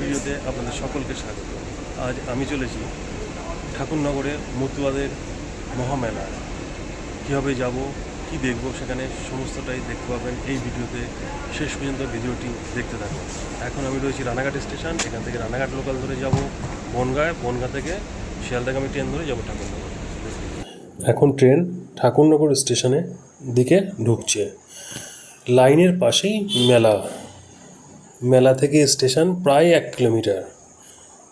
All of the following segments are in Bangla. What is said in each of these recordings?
ভিডিওতে আপনাদের সকলকে স্বাগত। আজ আমি চলেছি ঠাকুরনগরে মতুয়াদের মহামেলা। কীভাবে যাব, কি দেখব, সেখানে সমস্তটাই দেখতে পাবেন এই ভিডিওতে। শেষ পর্যন্ত ভিডিওটি দেখতে থাকুন। এখন আমি রয়েছি রানাঘাট স্টেশন, এখান থেকে রানাঘাট লোকাল ধরে যাব বনগাঁ বনগাঁ থেকে শিয়ালদাগামী ট্রেন ধরে যাব ঠাকুরনগর। এখন ট্রেন ঠাকুরনগর স্টেশনে দিকে ঢুকছে। লাইনের পাশেই মেলা। মেলা থেকে স্টেশন প্রায় এক কিলোমিটার।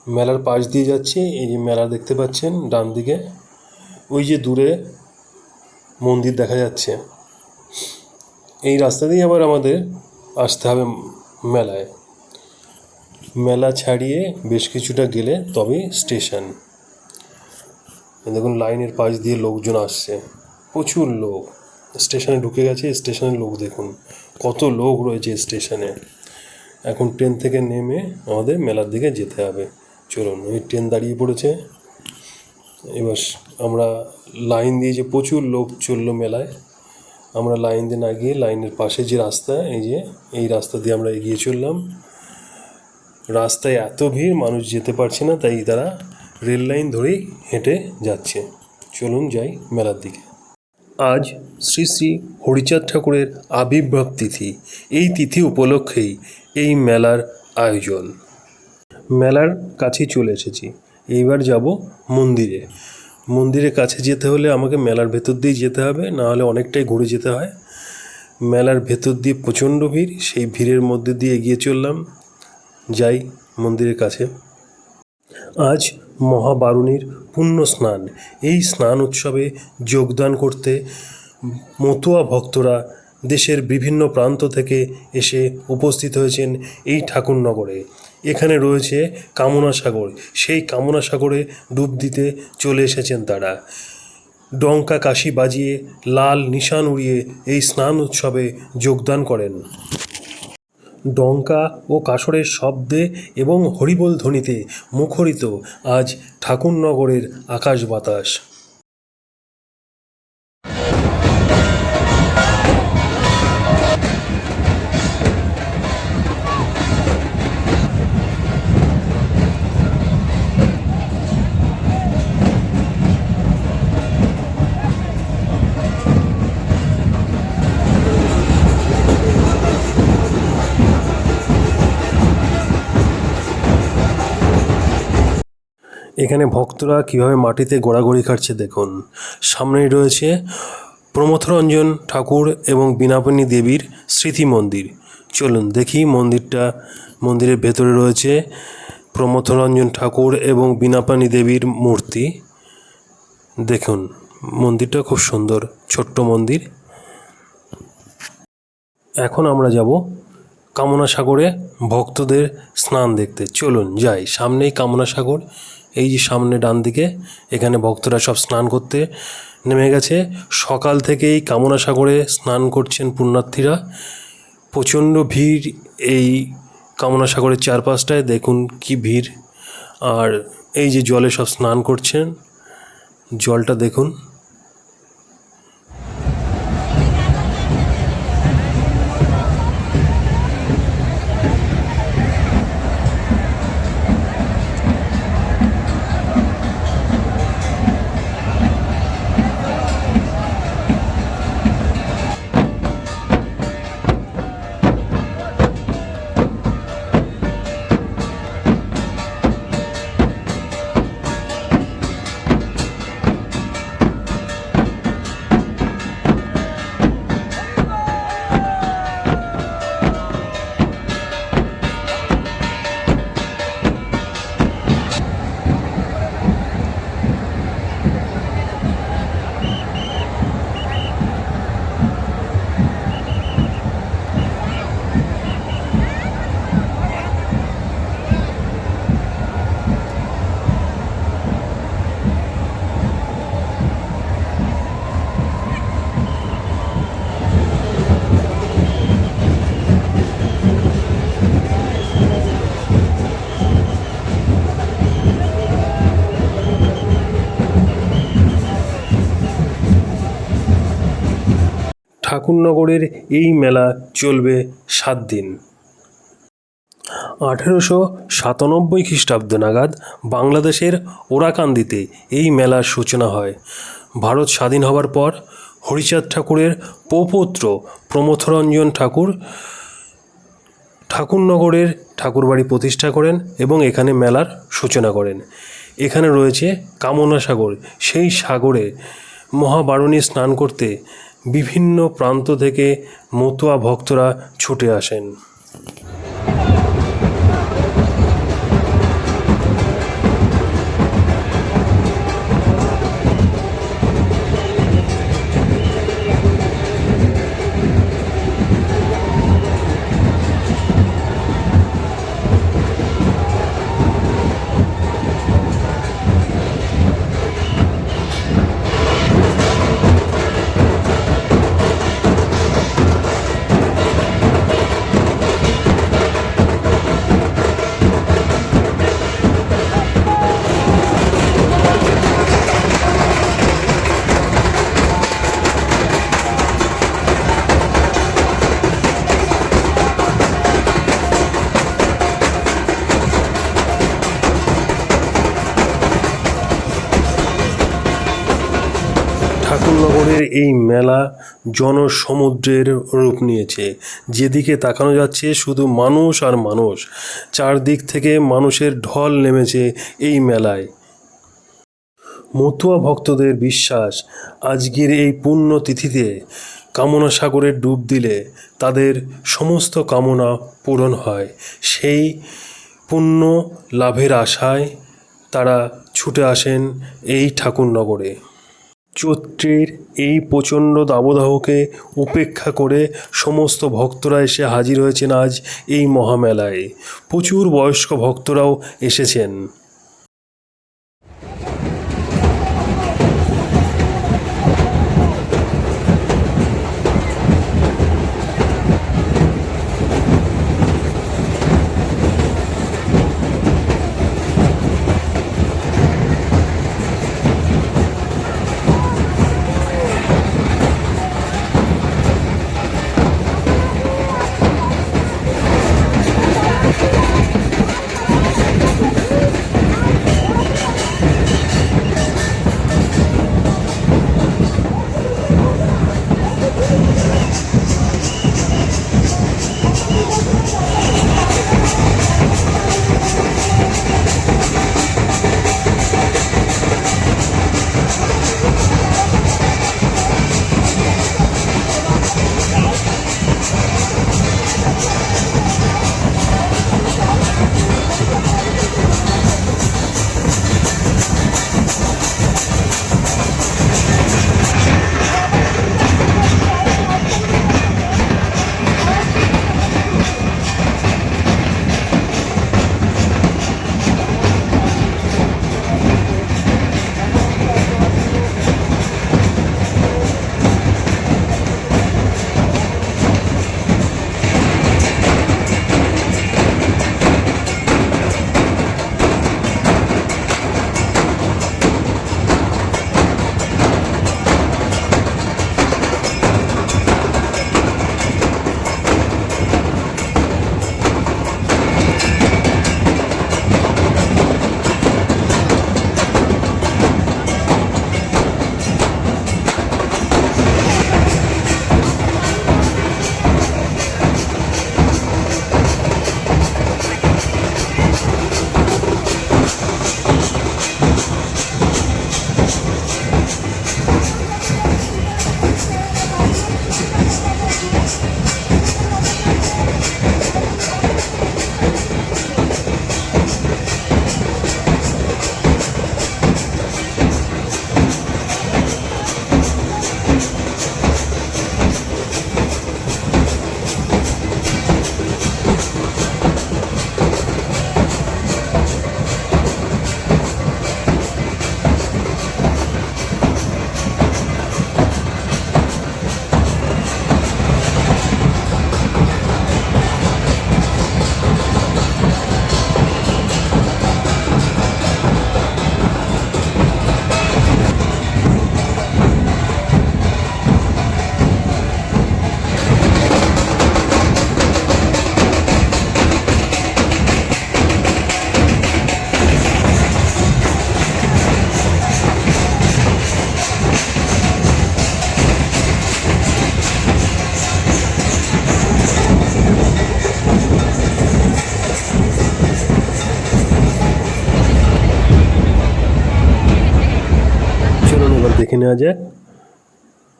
মেলার পাশ দিয়ে যাচ্ছে, এই যে মেলা দেখতে পাচ্ছেন, ডান দিকে। ওই যে দূরে মন্দির দেখা যাচ্ছে। এই রাস্তা দিয়ে আবার আমাদের আসতে হবে মেলায়। মেলা ছাড়িয়ে বেশ কিছুটা গেলে তবে স্টেশন। দেখুন, লাইনের পাশ দিয়ে লোকজন আসছে। প্রচুর লোক। স্টেশনে ঢুকে গেছে, স্টেশনের লোক দেখুন। কত লোক রয়েছে স্টেশনে। এখন ট্রেন থেকে নেমে আমাদের মেলার দিকে যেতে হবে। চলুন, ওই ট্রেন দাঁড়িয়ে পড়েছে। এবার আমরা লাইন দিয়ে যে প্রচুর লোক চলল মেলায়, আমরা লাইন দিয়ে না গিয়ে লাইনের পাশে যে রাস্তা, এই যে, এই রাস্তা দিয়ে আমরা এগিয়ে চললাম। রাস্তায় এত ভিড়, মানুষ যেতে পারছে না, তাই তারা রেল লাইন ধরেই হেঁটে যাচ্ছে। চলুন যাই মেলার দিকে। আজ শ্রী শ্রী হরিচাঁদ ঠাকুরের আবির্ভাব তিথি। এই তিথি উপলক্ষেই এই মেলার আয়োজন। মেলার কাছে চলে এসেছি। এইবার যাব মন্দিরে। মন্দিরের কাছে যেতে হলে আমাকে মেলার ভেতর দিয়ে যেতে হবে, না হলে অনেকটাই ঘুরে যেতে হয়। মেলার ভেতর দিয়ে প্রচণ্ড ভিড়, সেই ভিড়ের মধ্যে দিয়ে এগিয়ে চললাম। যাই মন্দিরের কাছে। আজ মহাবারুণীর পুণ্য স্নান। এই স্নান উৎসবে যোগদান করতে মতুয়া ভক্তরা দেশের বিভিন্ন প্রান্ত থেকে এসে উপস্থিত হয়েছেন এই ঠাকুরনগরে। এখানে রয়েছে কামনা সাগর সেই কামনা সাগরে ডুব দিতে চলে এসেছেন তারা। ডঙ্কা কাশি বাজিয়ে লাল নিশান উড়িয়ে এই স্নান উৎসবে যোগদান করেন। ডঙ্কা ও কাসরের শব্দে এবং হরিবোল ধ্বনিতে মুখরিত আজ ঠাকুরনগরের আকাশ বাতাস। এখানে ভক্তরা কীভাবে মাটিতে গোড়াগড়ি কাটছে দেখুন। সামনেই রয়েছে প্রমথরঞ্জন ঠাকুর এবং বীণাপাণী দেবীর স্মৃতি মন্দির। চলুন দেখি মন্দিরটা, মন্দিরের ভেতরে রয়েছে প্রমথরঞ্জন ঠাকুর এবং বীণাপাণী দেবীর মূর্তি। দেখুন, মন্দিরটা খুব সুন্দর, ছোট্ট মন্দির। এখন আমরা যাব কামনা সাগরে ভক্তদের স্নান দেখতে। চলুন যাই, সামনেই কামনা সাগর এই যে সামনে ডান দিকে এখানে ভক্তরা সব স্নান করতে নেমে গেছে। সকাল থেকেই কামনা সাগরে স্নান করছেন পুণ্যার্থীরা। প্রচণ্ড ভিড় এই কামনা সাগরের চারপাশটায়, দেখুন কি ভিড়। আর এই যে জলে সব স্নান করছেন, জলটা দেখুন। ঠাকুরনগরের এই মেলা চলবে সাত দিন। আঠেরোশো সাতানব্বই খ্রিস্টাব্দ নাগাদ বাংলাদেশের ওরাকান্দিতে এই মেলার সূচনা হয়। ভারত স্বাধীন হবার পর হরিচাঁদ ঠাকুরের পৌপৌত্র প্রমথরঞ্জন ঠাকুর ঠাকুরনগরের ঠাকুরবাড়ি প্রতিষ্ঠা করেন এবং এখানে মেলার সূচনা করেন। এখানে রয়েছে কামনা সাগর সেই সাগরে মহাবারণী স্নান করতে বিভিন্ন প্রান্ত থেকে মতুয়া ভক্তরা ছুটে আসেন। ঠাকুরনগরের এই মেলা জনসমুদ্রের রূপ নিয়েছে। যেদিকে তাকানো যাচ্ছে শুধু মানুষ আর মানুষ। চারদিক থেকে মানুষের ঢল নেমেছে এই মেলায়। মতুয়া ভক্তদের বিশ্বাস, আজকের এই পুণ্য তিথিতে কামনা সাগরে ডুব দিলে তাদের সমস্ত কামনা পূরণ হয়। সেই পুণ্য লাভের আশায় তারা ছুটে আসেন এই ঠাকুরনগরে। চৈত্রের এই প্রচণ্ড দাবদাহকে উপেক্ষা করে সমস্ত ভক্তরা এসে হাজির হয়েছেন আজ এই মহামেলায়। প্রচুর বয়স্ক ভক্তরাও এসেছেন। যাক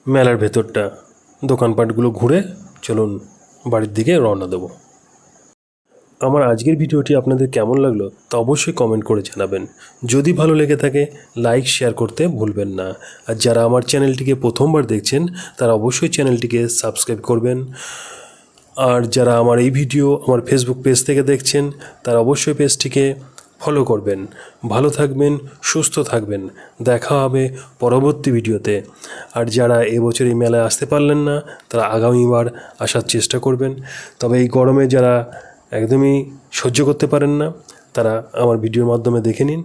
মেলার ভেতরটা দোকানপাটগুলো ঘুরে চলুন বাড়ির দিকে রওনা দেবো। আমার আজকের ভিডিওটি আপনাদের কেমন লাগল তা অবশ্যই কমেন্ট করে জানাবেন। যদি ভালো লেগে থাকে লাইক শেয়ার করতে ভুলবেন না। আর যারা আমার চ্যানেলটিকে প্রথমবার দেখছেন, তারা অবশ্যই চ্যানেলটিকে সাবস্ক্রাইব করবেন। আর যারা আমার এই ভিডিও আমার ফেসবুক পেজ থেকে দেখছেন, তারা অবশ্যই পেজটিকে ফলো করবেন। ভালো থাকবেন, সুস্থ থাকবেন। দেখা হবে পরবর্তী ভিডিওতে। আর যারা এবছর এই মেলায় আসতে পারলেন না, তারা আগামীবার আসার চেষ্টা করবেন। তবে এই গরমে যারা একদমই সহ্য করতে পারেন না, তারা আমার ভিডিওর মাধ্যমে দেখে নিন।